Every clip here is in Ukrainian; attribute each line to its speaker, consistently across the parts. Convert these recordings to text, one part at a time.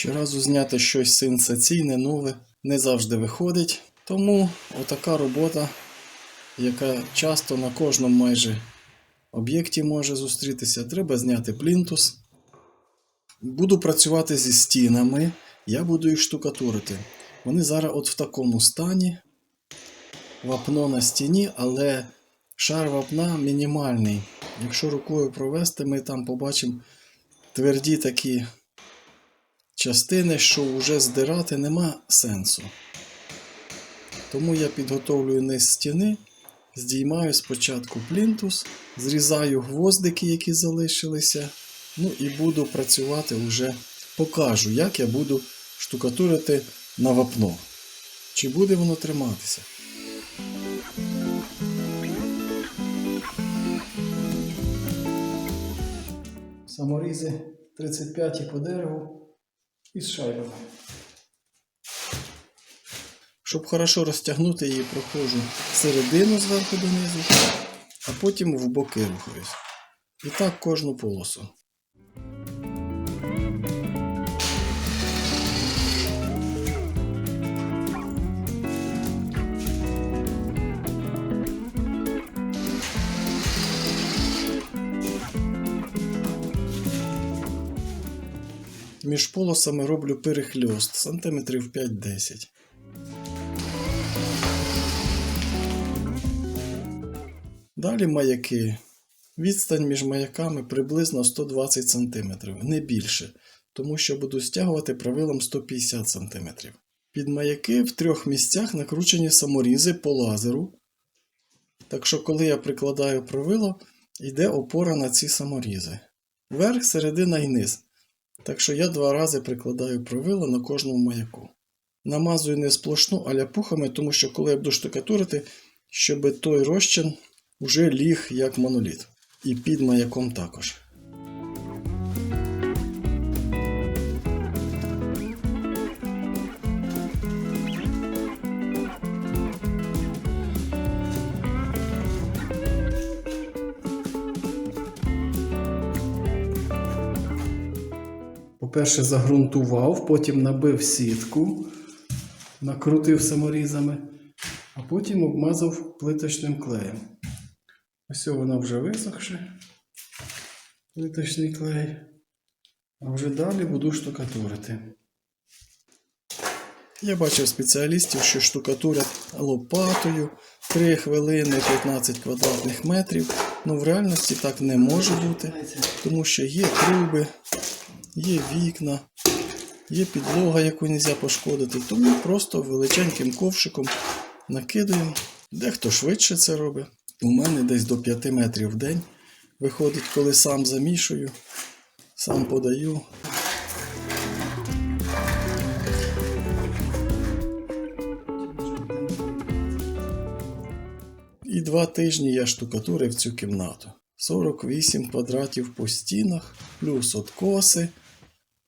Speaker 1: Щоразу зняти щось сенсаційне, нове не завжди виходить. Тому отака робота, яка часто на кожному майже об'єкті може зустрітися, треба зняти плінтус. Буду працювати зі стінами, я буду їх штукатурити. Вони зараз от в такому стані. Вапно на стіні, але шар вапна мінімальний. Якщо рукою провести, ми там побачимо тверді такі частини, що вже здирати нема сенсу. Тому я підготовлюю низ стіни, здіймаю спочатку плінтус, зрізаю гвоздики, які залишилися. Ну і буду працювати вже покажу, як я буду штукатурити на вапно. Чи буде воно триматися? Саморізи 35 по дереву із шайбами. Щоб хорошо розтягнути її, проходжу середину зверху донизу, а потім в боки рухаюсь. І так кожну полосу. Між полосами роблю перехльост сантиметрів 5-10. Далі маяки. Відстань між маяками приблизно 120 см, не більше, тому що буду стягувати правилом 150 см. Під маяки в трьох місцях накручені саморізи по лазеру. Так що, коли я прикладаю правило, йде опора на ці саморізи. Верх, середина і низ. Так що я два рази прикладаю правило на кожному маяку. Намазую не сплошну, а ляпухами, тому що коли я буду штукатурити, щоб той розчин вже ліг як моноліт. І під маяком також. По-перше, загрунтував, потім набив сітку, накрутив саморізами, а потім обмазав плиточним клеєм. Ось вона вже висохше. Плиточний клей. А вже далі буду штукатурити. Я бачив спеціалістів, що штукатурять лопатою 3 хвилини 15 квадратних метрів. Ну в реальності так не може бути, тому що є труби, є вікна, є підлога, яку не можна пошкодити. Тому просто величеньким ковшиком накидуємо. Дехто швидше це робить. У мене десь до 5 метрів в день виходить, коли сам замішую, сам подаю. І два тижні я штукатурив цю кімнату. 48 квадратів по стінах, плюс откоси,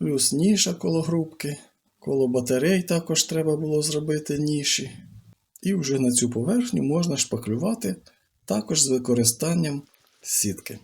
Speaker 1: плюс ніша коло грубки. Коло батарей також треба було зробити ніші. І вже на цю поверхню можна шпаклювати також з використанням сітки.